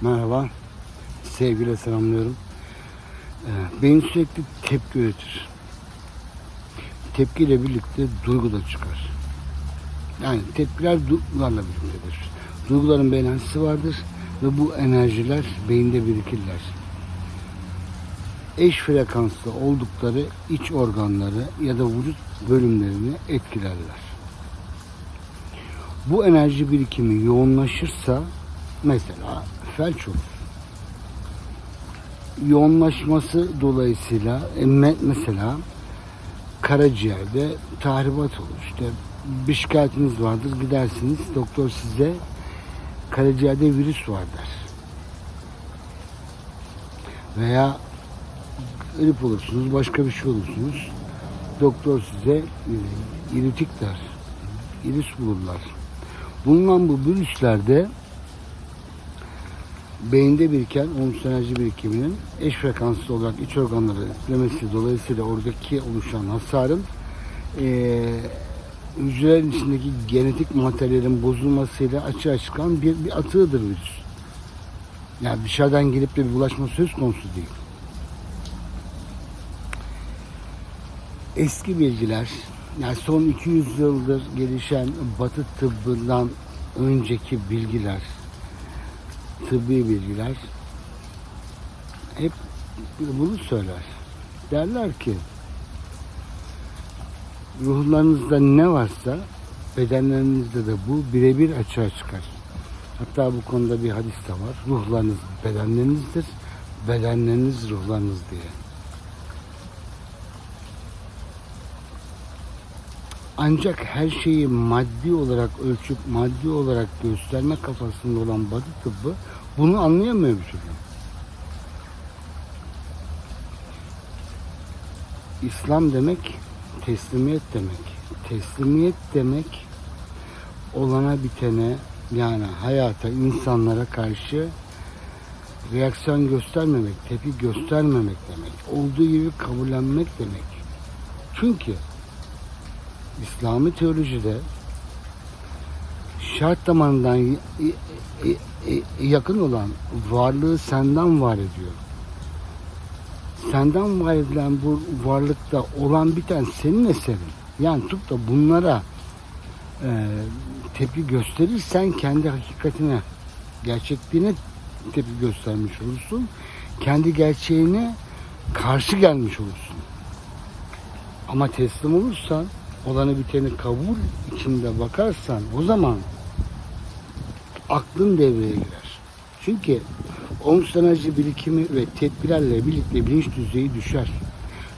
Merhaba. Sevgiyle selamlıyorum. Ee, beyin sürekli tepki üretir. Tepkiyle birlikte duygu da çıkar. Yani tepkiler duygularla birliktedir. Duyguların bir vardır ve bu enerjiler beyinde birikirler. Eş frekanslı oldukları iç organları ya da vücut bölümlerini etkilerler. Bu enerji birikimi yoğunlaşırsa mesela felç olur. Yoğunlaşması dolayısıyla e, me- mesela karaciğerde tahribat olur. İşte bir şikayetiniz vardır gidersiniz doktor size karaciğerde virüs var der. Veya grip olursunuz başka bir şey olursunuz. Doktor size e, iritik der. Virüs bulurlar. Bulunan bu virüslerde beyinde biriken omuz enerji birikiminin eş frekanslı olarak iç organları etkilemesi dolayısıyla oradaki oluşan hasarın eee hücrelerin içindeki genetik materyalin bozulmasıyla açığa çıkan bir, bir atığıdır virüs. Yani dışarıdan gelip de bir bulaşma söz konusu değil. Eski bilgiler, yani son 200 yıldır gelişen batı tıbbından önceki bilgiler, tıbbi bilgiler hep bunu söyler. Derler ki ruhlarınızda ne varsa bedenlerinizde de bu birebir açığa çıkar. Hatta bu konuda bir hadis de var. Ruhlarınız bedenlerinizdir, bedenleriniz ruhlarınız diye. Ancak her şeyi maddi olarak ölçüp maddi olarak gösterme kafasında olan batı tıbbı bunu anlayamıyor bir türlü. İslam demek teslimiyet demek. Teslimiyet demek olana bitene yani hayata, insanlara karşı reaksiyon göstermemek, tepki göstermemek demek. Olduğu gibi kabullenmek demek. Çünkü İslami teolojide şart y- yakın olan varlığı senden var ediyor. Senden var edilen bu varlıkta olan biten senin eserin. Yani tutup da bunlara e, tepki gösterirsen kendi hakikatine, gerçekliğine tepki göstermiş olursun. Kendi gerçeğine karşı gelmiş olursun. Ama teslim olursan, olanı biteni kabul içinde bakarsan o zaman aklın devreye girer. Çünkü omuz enerji birikimi ve tedbirlerle birlikte bilinç düzeyi düşer.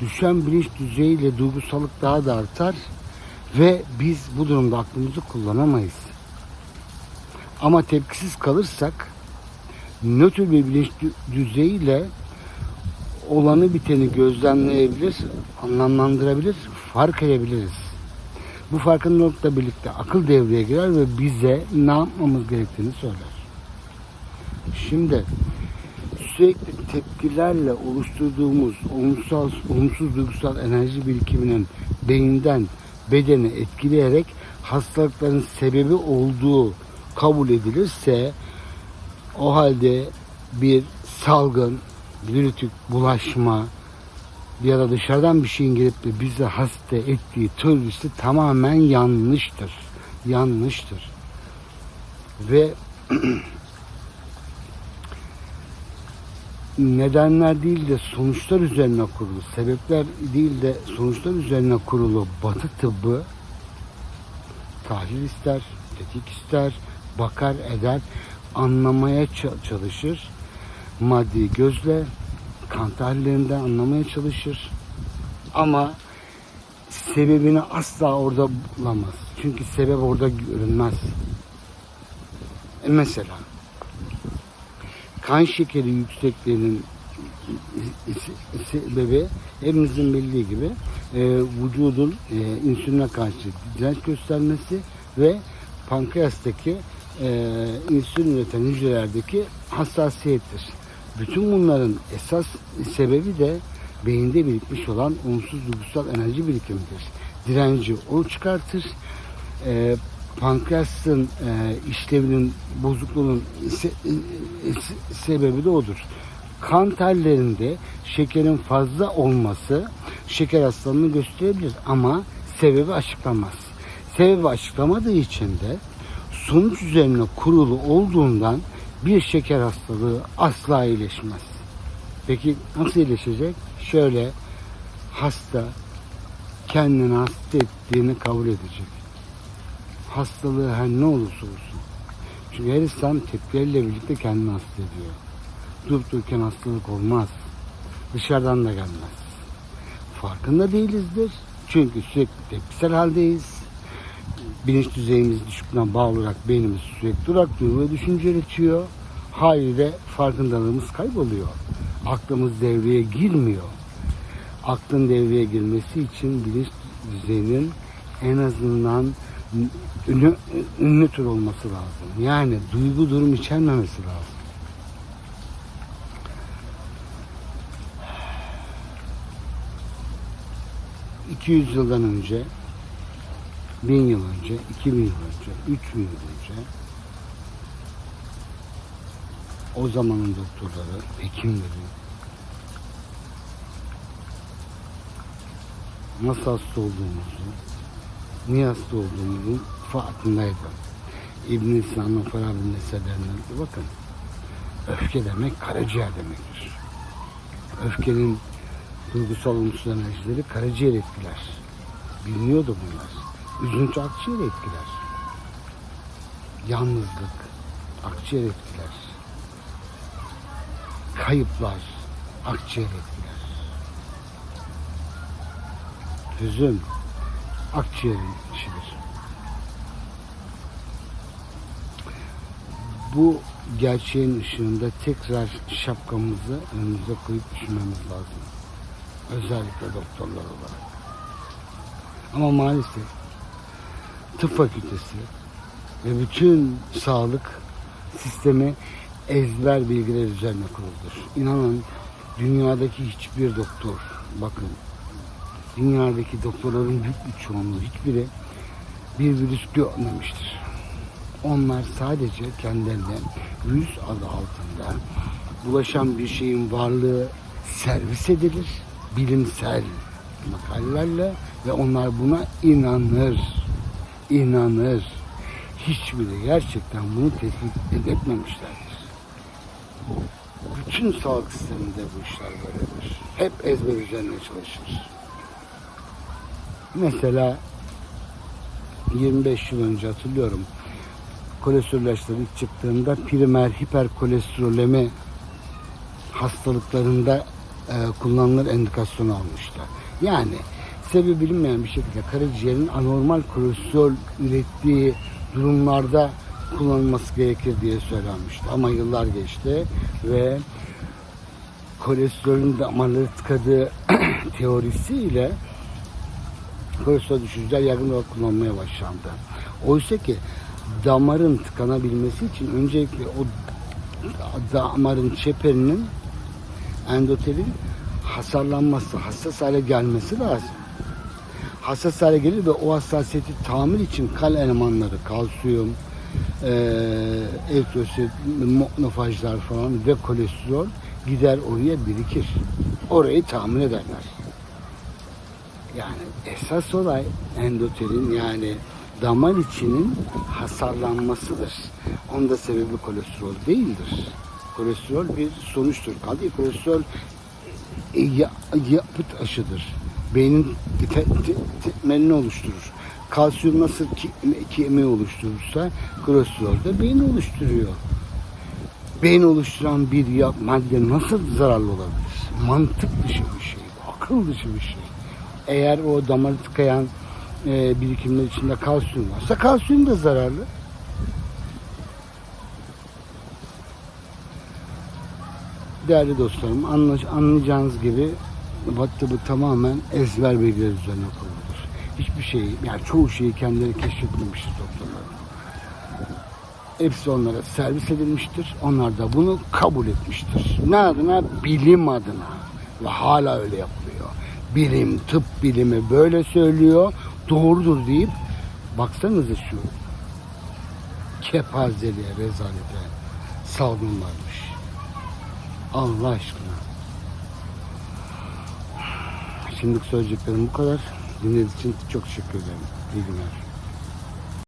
Düşen bilinç düzeyiyle duygusallık daha da artar ve biz bu durumda aklımızı kullanamayız. Ama tepkisiz kalırsak nötr bir bilinç dü- düzeyiyle olanı biteni gözlemleyebilir, anlamlandırabilir, fark edebiliriz. Bu farkındalıkla birlikte akıl devreye girer ve bize ne yapmamız gerektiğini söyler. Şimdi sürekli tepkilerle oluşturduğumuz olumsuz, olumsuz duygusal enerji birikiminin beyinden bedeni etkileyerek hastalıkların sebebi olduğu kabul edilirse o halde bir salgın, virütük bulaşma ya da dışarıdan bir şeyin gelip de bizi hasta ettiği teorisi tamamen yanlıştır. Yanlıştır. Ve nedenler değil de sonuçlar üzerine kurulu, sebepler değil de sonuçlar üzerine kurulu batı tıbbı tahlil ister, tetkik ister, bakar eder, anlamaya ça- çalışır. Maddi gözle, kan tahlillerinden anlamaya çalışır. Ama sebebini asla orada bulamaz. Çünkü sebep orada görünmez. E mesela kan şekeri yüksekliğinin sebebi hepimizin bildiği gibi e, vücudun e, insüline karşı direnç göstermesi ve pankreastaki e, insülin üreten hücrelerdeki hassasiyettir. Bütün bunların esas sebebi de beyinde birikmiş olan olumsuz duygusal enerji birikimidir. Direnci o çıkartır. E, pankreasın e, işlevinin bozukluğunun se- e, se- sebebi de odur. Kan tellerinde şekerin fazla olması şeker hastalığını gösterebilir ama sebebi açıklamaz. Sebebi açıklamadığı için de sonuç üzerine kurulu olduğundan bir şeker hastalığı asla iyileşmez. Peki nasıl iyileşecek? Şöyle hasta kendini hasta ettiğini kabul edecek. Hastalığı her ne olursa olsun. Çünkü her insan tepkileriyle birlikte kendini hasta ediyor. Durup dururken hastalık olmaz. Dışarıdan da gelmez. Farkında değilizdir. Çünkü sürekli tepkisel haldeyiz. Bilinç düzeyimiz düşüklüğüne bağlı olarak beynimiz sürekli durak duygu ve düşünce üretiyor. Haliyle farkındalığımız kayboluyor. Aklımız devreye girmiyor. Aklın devreye girmesi için bilinç düzeyinin en azından ünlü, ünlü tür olması lazım. Yani duygu durum içermemesi lazım. ...200 yıldan önce... ...1000 yıl önce, 2000 yıl önce, 3000 yıl önce... ...o zamanın doktorları, hekimleri... ...nasıl hasta olduğumuzu... ...niye hasta olduğumuzun farkındaydı. İbn-i Sina'nın Farabi'nin eserlerinden bakın. Öfke demek karaciğer demektir. Öfkenin duygusal olumsuz karaciğer etkiler. Biliniyordu bunlar. Üzüntü akciğer etkiler. Yalnızlık akciğer etkiler. Kayıplar akciğer etkiler. Hüzün akciğerin işidir. Bu gerçeğin ışığında tekrar şapkamızı önümüze koyup düşünmemiz lazım. Özellikle doktorlar olarak. Ama maalesef tıp fakültesi ve bütün sağlık sistemi ezber bilgiler üzerine kuruludur. İnanın dünyadaki hiçbir doktor, bakın dünyadaki doktorların büyük bir çoğunluğu hiçbiri bir virüs görmemiştir. Onlar sadece kendilerine virüs adı altında bulaşan bir şeyin varlığı servis edilir. Bilimsel makalelerle ve onlar buna inanır. İnanır. Hiçbiri gerçekten bunu tespit etmemişlerdir. Bütün sağlık sisteminde bu işler böyledir. Hep ezber üzerine çalışır. Mesela 25 yıl önce hatırlıyorum kolesterol ilaçları ilk çıktığında primer hiperkolesterolemi hastalıklarında e, kullanılır endikasyon almıştı. Yani sebebi bilinmeyen bir şekilde karaciğerin anormal kolesterol ürettiği durumlarda kullanılması gerekir diye söylenmişti. Ama yıllar geçti ve kolesterolün damarları tıkadığı teorisiyle kolesterol düşürücüler yaygın olarak kullanmaya başlandı. Oysa ki damarın tıkanabilmesi için öncelikle o damarın çeperinin endotelin hasarlanması, hassas hale gelmesi lazım. Hassas hale gelir ve o hassasiyeti tamir için kal elemanları, kalsiyum, e, eritrosit, nofajlar falan ve kolesterol gider oraya birikir. Orayı tamir ederler. Yani esas olay endotelin yani damar içinin hasarlanmasıdır. Onda sebebi kolesterol değildir. Kolesterol bir sonuçtur. Kaldı kolesterol ya- yapı taşıdır. Beynin te- te- temelini oluşturur. Kalsiyum nasıl ki, kemiği oluşturursa kolesterol da beyni oluşturuyor. Beyin oluşturan bir ya- madde nasıl zararlı olabilir? Mantık dışı bir şey, akıl dışı bir şey. Eğer o damarı tıkayan e, birikimler içinde kalsiyum varsa kalsiyum da zararlı. Değerli dostlarım anla- anlayacağınız gibi bu tamamen ezber bilgiler üzerine kuruludur. Hiçbir şeyi yani çoğu şeyi kendileri keşfetmemiştir doktorlar. Hepsi onlara servis edilmiştir. Onlar da bunu kabul etmiştir. Ne adına? Bilim adına. Ve hala öyle yapılıyor. Bilim, tıp bilimi böyle söylüyor. Doğrudur deyip baksanıza şu kepazeliğe, rezalete salgın varmış. Allah aşkına. Şimdilik söyleyeceklerim bu kadar. Dinlediğiniz için çok teşekkür ederim. İyi günler.